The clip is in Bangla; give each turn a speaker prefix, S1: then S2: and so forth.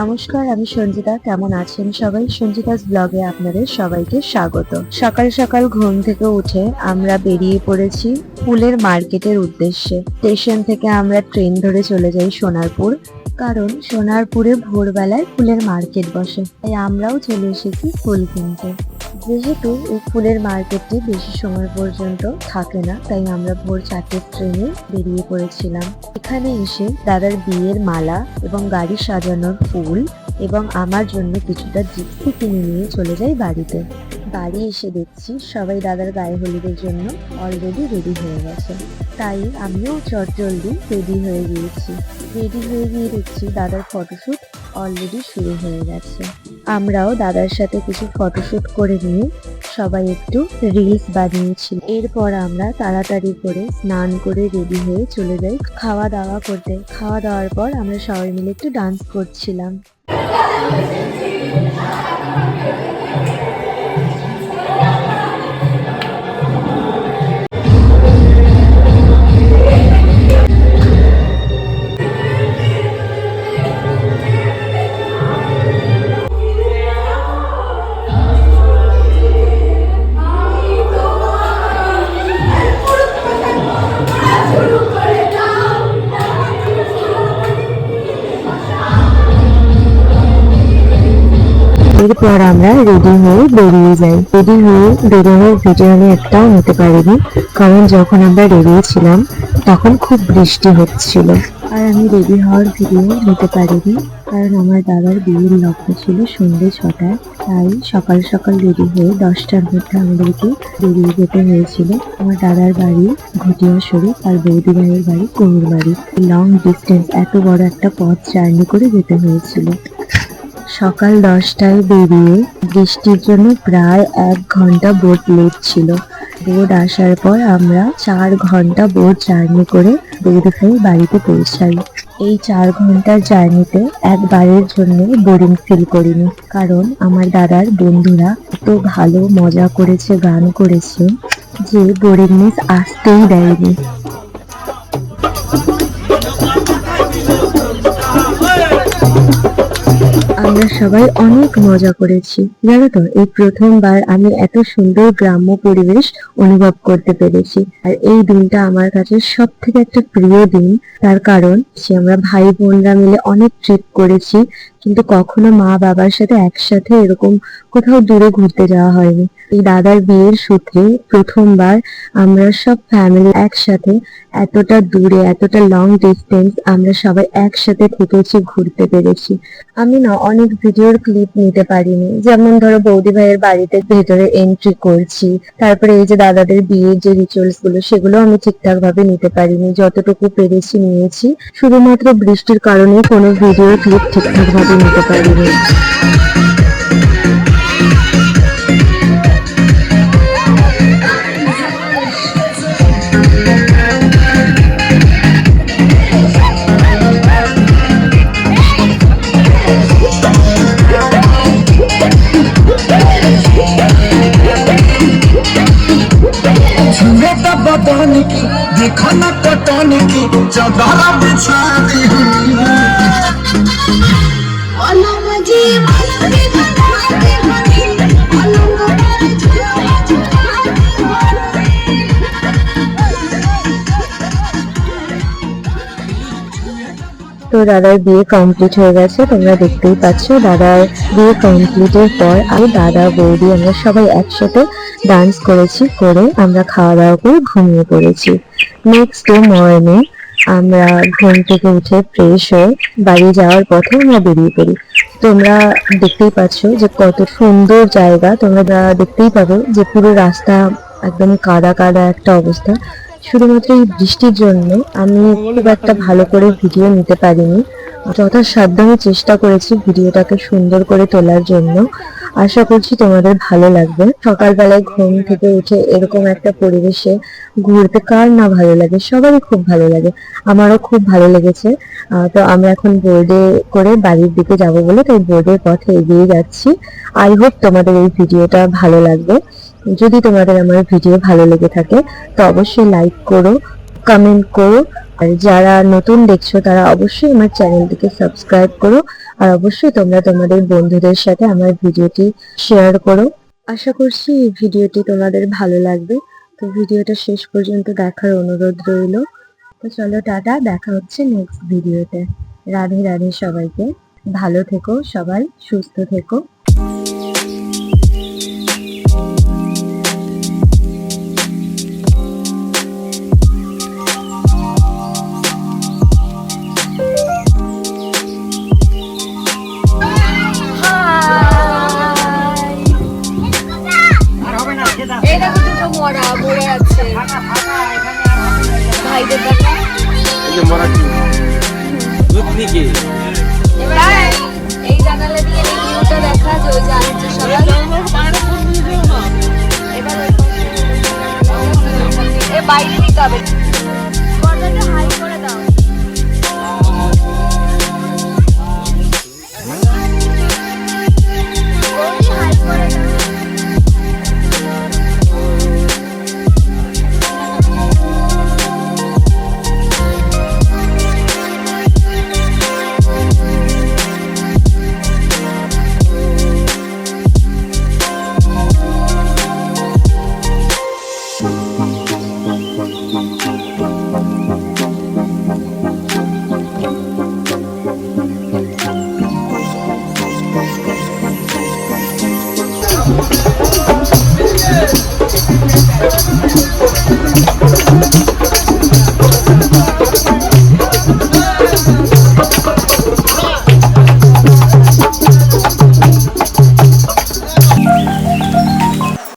S1: নমস্কার, আমি সঞ্জিতা। কেমন আছেন সবাই? সঞ্জিতাস ব্লগে আপনাদের সবাইকে স্বাগত। সকাল সকাল ঘুম থেকে উঠে আমরা বেরিয়ে পড়েছি ফুলের মার্কেটের উদ্দেশ্যে। স্টেশন থেকে আমরা ট্রেন ধরে চলে যাই সোনারপুর। কারণ সোনারপুরে ভোরবেলায় ফুলের মার্কেট বসে। তাই আমরাও চলে এসেছি ফুল কিনতে। যেহেতু এই ফুলের মার্কেটটি বেশি সময় পর্যন্ত থাকে না, তাই আমরা ভোর চারটের ট্রেনে বেরিয়ে পড়েছিলাম। এখানে এসে দাদার বিয়ের মালা এবং গাড়ি সাজানোর ফুল এবং আমার জন্য কিছুটা জিপসি কিনে নিয়ে চলে যাই বাড়িতে। বাড়ি এসে দেখছি সবাই দাদার গায়ে হলুদের জন্য অলরেডি রেডি হয়ে গেছে। তাই আমিও চটজলদি রেডি হয়ে গিয়েছি। রেডি হয়ে গিয়ে দেখছি দাদার ফটোশ্যুট অলরেডি শুরু হয়ে গেছে। আমরাও দাদার সাথে কিছু ফটোশ্যুট করে নিয়ে সবাই একটু রিলস বানিয়েছি এরপর আমরা তাড়াতাড়ি করে স্নান করে রেডি হয়ে চলে যাই খাওয়া দাওয়া করতে। খাওয়া দাওয়ার পর আমরা সবাই মিলে একটু ডান্স করছিলাম। এরপর আমরা রেডি হয়ে বেরিয়ে যাই। রেডি হয়ে বেরোনোর ভিডিও আমি একটাও নিতে পারিনি, কারণ যখন আমরা বেরিয়েছিলাম তখন খুব বৃষ্টি হচ্ছিল। আর আমি রেডি হওয়ার ভিডিও নিতে পারিনি, কারণ আমার দাদার বিয়ের লগ্ন ছিল সন্ধ্যে ছটায়, তাই সকাল সকাল রেডি হয়ে দশটার মধ্যে আমাদেরকে বেরিয়ে যেতে হয়েছিল। আমার দাদার বাড়ি ঘটিয়া শরীফ আর বৌদি ভাইয়ের বাড়ি কুমির বাড়ি লং ডিস্টেন্স এত বড় একটা পথ জার্নি করে যেতে হয়েছিল। সকাল দশটায় বেরিয়ে বৃষ্টির জন্য প্রায় এক ঘণ্টা বোট লেট ছিল। বোট আসার পর আমরা চার ঘণ্টা বোট জার্নি করে বৌদিখাই বাড়িতে পৌঁছাই। এই চার ঘণ্টার জার্নিতে একবারের জন্য বোরিং ফিল করিনি। কারণ আমার দাদার বন্ধুরা এত ভালো মজা করেছে, গান করেছে যে বোরিংনেস আসতেই দেয়নি। আমরা সবাই অনেক মজা করেছি। জানো তো, এই প্রথমবার আমি এত সুন্দর গ্রাম্য পরিবেশ অনুভব করতে পেরেছি। আর এই দিনটা আমার কাছে সব থেকে একটা প্রিয় দিন। তার কারণ, সে আমরা ভাই বোনরা মিলে অনেক ট্রিপ করেছি, কিন্তু কখনো মা বাবার সাথে একসাথে এরকম কোথাও দূরে ঘুরতে যাওয়া হয়নি। এই দাদার বিয়ের সূত্রে প্রথমবার আমরা সব ফ্যামিলি একসাথে এতটা দূরে, এতটা লং ডিস্টেন্স আমরা সবাই একসাথে থেকেছি, ঘুরতে পেরেছি। আমি না অনেক ভিডিওর ক্লিপ নিতে পারিনি। যেমন ধরো বৌদি ভাইয়ের বাড়িতে ভেতরে এন্ট্রি করছি, তারপরে এই যে দাদাদের বিয়ের যে রিচুয়ালসগুলো, সেগুলো আমি ঠিকঠাক ভাবে নিতে পারিনি, যতটুকু পেরেছি নিয়েছি। শুধুমাত্র বৃষ্টির কারণে কোনো ভিডিও ক্লিপ ঠিকঠাক ভাবে নিতে পারিনি।
S2: बदन की देखा न कटन की चदरा बिछा दी।
S1: তো দাদার বিয়ে কমপ্লিট হয়ে গেছে, তোমরা দেখতেই পাচ্ছ দাদার বিয়ে কমপ্লিটের পর আমি দাদা, বৌদি আমরা সবাই একসাথে ডান্স করেছি, করে আমরা খাওয়া দাওয়া করে ঘুমিয়ে পড়েছি। নেক্সট ডে মর্নিং আমরা ঘুম থেকে উঠে ফ্রেশ হয়ে বাড়ি যাওয়ার পথে আমরা বেরিয়ে পড়ি। তোমরা দেখতেই পাচ্ছ যে কত সুন্দর জায়গা, তোমরা দেখতেই পাবে যে পুরো রাস্তা একদম কাদা কাদা একটা অবস্থা। শুধুমাত্র এই বৃষ্টির জন্য আমি খুব একটা ভালো করে ভিডিও নিতে পারিনি। যথাসাধ্য আমি চেষ্টা করেছি ভিডিওটাকে সুন্দর করে তোলার জন্য। আশা করছি তোমাদের ভালো লাগবে। সকালবেলায় ঘুম থেকে উঠে এরকম একটা পরিবেশে ঘুরতে কার না ভালো লাগে? সবারই খুব ভালো লাগে। আমারও খুব ভালো লেগেছে। তো আমরা এখন বোর্ডে করে বাড়ির দিকে যাব বলে, তাই বোর্ডের পথে এগিয়ে যাচ্ছি। আই হোপ তোমাদের এই ভিডিওটা ভালো লাগবে। যদি তোমাদের আমার ভিডিও ভালো লেগে থাকে, তো অবশ্যই লাইক করো কমেন্ট করো, আর যারা নতুন দেখছ, তারা অবশ্যই আমার চ্যানেলটিকে সাবস্ক্রাইব করো, আর অবশ্যই তোমরা তোমাদের বন্ধুদের সাথে আমার ভিডিওটি শেয়ার করো। আশা করছি এই ভিডিওটি তোমাদের ভালো লাগবে। তো ভিডিওটা শেষ পর্যন্ত দেখার অনুরোধ রইল। তো চলো টাটা, দেখা হচ্ছে নেক্সট ভিডিওতে রাধে রাধে সবাইকে। ভালো থেকো সবাই, সুস্থ থেকো।
S3: এই দেখো দুটো মরা মরে আছে। ভাইদের দেখা।
S4: এই যে মরাঠি দুধ থেকে
S3: এই জানালা দিয়ে এই ভিউটা দেখা যায় ওই যে আলোচ্য সবাই। এবার ওই পাশে- এ বাইরে নিতে হবে।